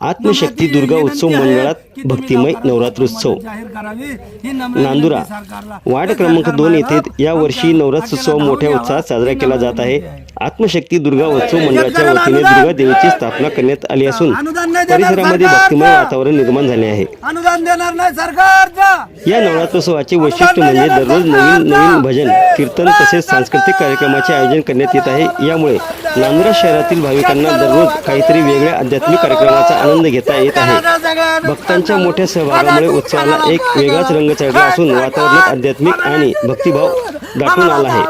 आत्मशक्ती दुर्गा उत्सव मंडळात भक्तिमय नवरात्रोत्सव. नांदुरा वार्ड क्रमांक दोन येथे या वर्षी नवरात्रोत्सव मोठ्या उत्साहात साजरा केला जात आहे. आत्मशक्ती दुर्गा उत्सव मंडळाच्या वतीने दुर्गा देवीची स्थापना करण्यात आली असून परिसरामध्ये भक्तिमय वातावरण निर्माण झाले आहे. या नवरात्रोत्सवाचे वैशिष्ट्य म्हणजे दररोज नवीन नवीन भजन कीर्तन तसेच सांस्कृतिक कार्यक्रमाचे आयोजन करण्यात येत आहे. यामुळे नांदुरा शहरातील भाविकांना दररोज काहीतरी वेगळ्या आध्यात्मिक कार्यक्रमाचा आनंद घेता येत आहे. भक्तांच्या मोठ्या सहभागामुळे उत्सवाला एक वेगळाच रंग चढला असून वातावरणात आध्यात्मिक आणि भक्तिभाव दाटून आला आहे.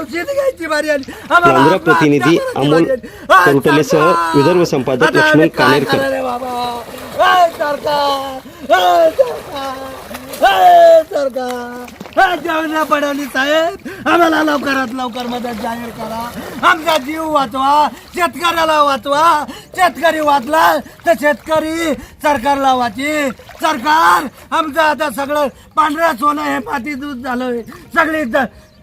नांदुरा प्रतिनिधी अमोल करुटलेसह विदर्भ संपादक लक्ष्मण कानेरकर. पडवली साहेब. आम्हाला लवकरात लवकर मदत जाहीर करा. आमचा जीव वाचवा शेतकऱ्याला वाचवा. शेतकरी वाचला तर शेतकरी सरकारला वाची सरकार आमचं आता सगळं पांढऱ्या सोनं हे माती दूध झालं सगळी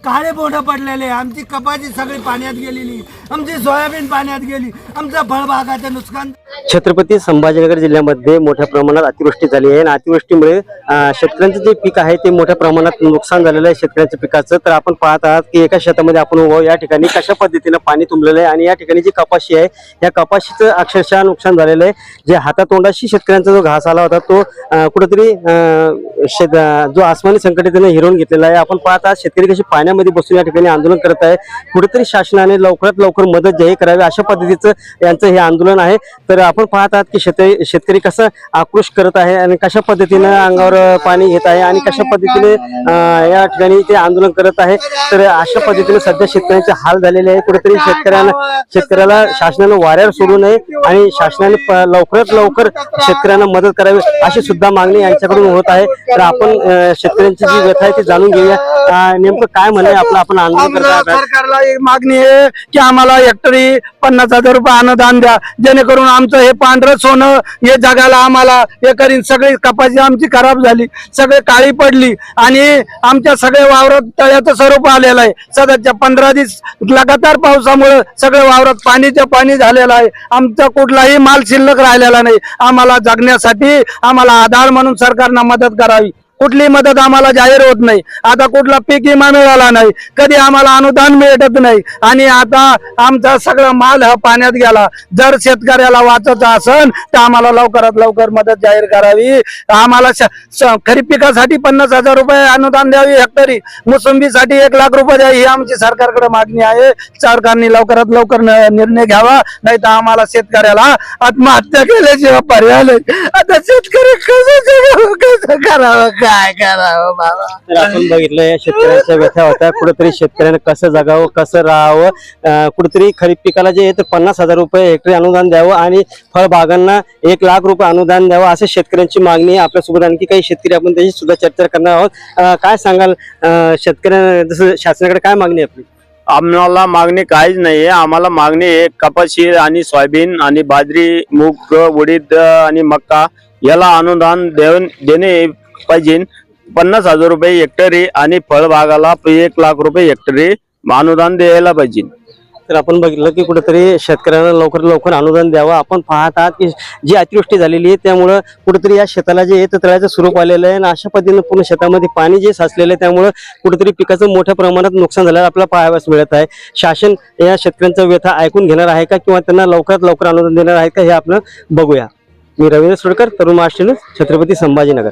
काळे बोंड पडलेले आमची कपाची सगळी पाण्यात गेलेली आमची सोयाबीन पाण्यात गेली आमचं फळबागाचं नुकसान. छत्रपती संभाजीनगर जिल्ह्यामध्ये मोठ्या प्रमाणात अतिवृष्टी झाली आहे. आणि अतिवृष्टीमुळे शेतकऱ्यांचं जे पीक आहे ते मोठ्या प्रमाणात नुकसान झालेलं आहे शेतकऱ्यांच्या पिकाचं. तर आपण पाहत आहात की एका शेतामध्ये आपण उभं या ठिकाणी कशा पद्धतीनं पाणी तुंबलेलं आहे? आणि या ठिकाणी जी कपाशी आहे या कपाशीचं अक्षरशः नुकसान झालेलं आहे. जे हातातोंडाशी शेतकऱ्यांचा जो घास आला होता तो कुठंतरी कुठेतरी शेत जो आसमानी संकट त्याने हिरवून घेतलेला आहे. आपण पाहत आहात शेतकरी कशी पाण्यामध्ये बसून या ठिकाणी आंदोलन करत आहे. कुठेतरी शासनाने लवकरात लवकर मदत जाहीर करावी अशा पद्धतीचं यांचं हे आंदोलन आहे. तर आपण पाहत आहात की शेतकरी शेतकरी कसं आक्रोश करत आहे आणि कशा पद्धतीनं अंगावर पाणी घेत आहे आणि कशा पद्धतीने या ठिकाणी ते आंदोलन करत आहे. तर अशा पद्धतीने सध्या शेतकऱ्यांचे हाल झालेले आहे. कुठेतरी शेतकऱ्यांना शेतकऱ्याला शासनानं वाऱ्यावर सोडू नये आणि शासनाने लवकरात लवकर शेतकऱ्यांना मदत करावी अशी सुद्धा मागणी यांच्याकडून होत आहे. तर आपण शेतकऱ्यांची जी व्यथा आहे ती जाणून घेऊया. नेमकं काय म्हणे आपलं आपण आंदोलन करत आमचं आहात सरकारला एक मागणी आहे की आम्हाला हेक्टरी पन्नास हजार रुपये अनुदान द्या. जेणेकरून आमचं हे पांढरं सोनं हे जगाला आम्हाला हे करीन सगळी कपाशी आमची खराब झाली सगळे काळी पडली आणि आमच्या सगळ्या वावरात तळ्याचं स्वरूप आलेलं आहे. सध्याच्या पंधरा दिवस लगातार पावसामुळे सगळ्या वावरात पाणीच्या पाणी झालेलं आहे. आमचा कुठलाही माल शिल्लक राहिलेला नाही. आम्हाला जगण्यासाठी आम्हाला आधार म्हणून सरकारनं मदत करावी. कुठली मदत आम्हाला जाहीर होत नाही. आता कुठला पीक विमा मिळाला नाही. कधी आम्हाला अनुदान मिळत नाही. आणि आता आमचा सगळा माल हा पाण्यात गेला. जर शेतकऱ्याला वाचायचं असेल तर आम्हाला लवकरात लवकर मदत जाहीर करावी. आम्हाला खरीप पिकासाठी पन्नास हजार रुपये अनुदान द्यावी हेक्टरी. मोसंबीसाठी एक लाख रुपये द्यावी ही आमची सरकारकडे मागणी आहे. सरकारने लवकरात लवकर निर्णय घ्यावा. नाही तर आम्हाला शेतकऱ्याला आत्महत्या केल्याशिवाय पर्याय आता शेतकरी कसं कसं करावं? काय करावं बाबा? तर आपण बघितलं या शेतकऱ्यांच्या व्यथा होत्या. कुठेतरी शेतकऱ्यानं कसं जगावं कसं राहावं अं, कुठेतरी खरीप पिकाला जे आहे ते पन्नास हजार रुपये हेक्टरी अनुदान द्यावं आणि फळबागांना एक लाख रुपये अनुदान द्यावं असं शेतकऱ्यांची मागणी आहे आपल्यासोबत. आणखी काही शेतकरी आपण त्याची सुद्धा चर्चा करणार आहोत. अं, काय सांगाल अं, शेतकऱ्यांना जसं शासनाकडे काय मागणी आहे आपली? आम्हाला मागणी काहीच नाहीये. आम्हाला मागणी आहे कपाशी आणि सोयाबीन आणि बाजरी मूग उडीद आणि मक्का याला अनुदान देऊन देणे पाहिजे. पन्नास हजार रुपये हेक्टरी आणि फळबागाला एक लाख रुपये हेक्टरी अनुदान द्यायला पाहिजे. तर आपण बघितलं की कुठेतरी शेतकऱ्यांना लवकर लवकर अनुदान द्यावं. आपण पाहत आहात की जी अतिवृष्टी झालेली आहे त्यामुळं कुठेतरी या शेताला जे आहे तळ्याचं स्वरूप आलेलं आहे आणि अशा पद्धतीनं पूर्ण शेतामध्ये पाणी जे साचलेलं आहे त्यामुळं कुठेतरी पिकाचं मोठ्या प्रमाणात नुकसान झालं आपल्याला पाहावयास मिळत आहे. शासन या शेतकऱ्यांचा व्यथा ऐकून घेणार आहे का किंवा त्यांना लवकरात लवकर अनुदान देणार आहे का हे आपण बघूया. मी रवींद्र सुडकर तरुण महाराष्ट्र न्यूज, छत्रपती संभाजीनगर.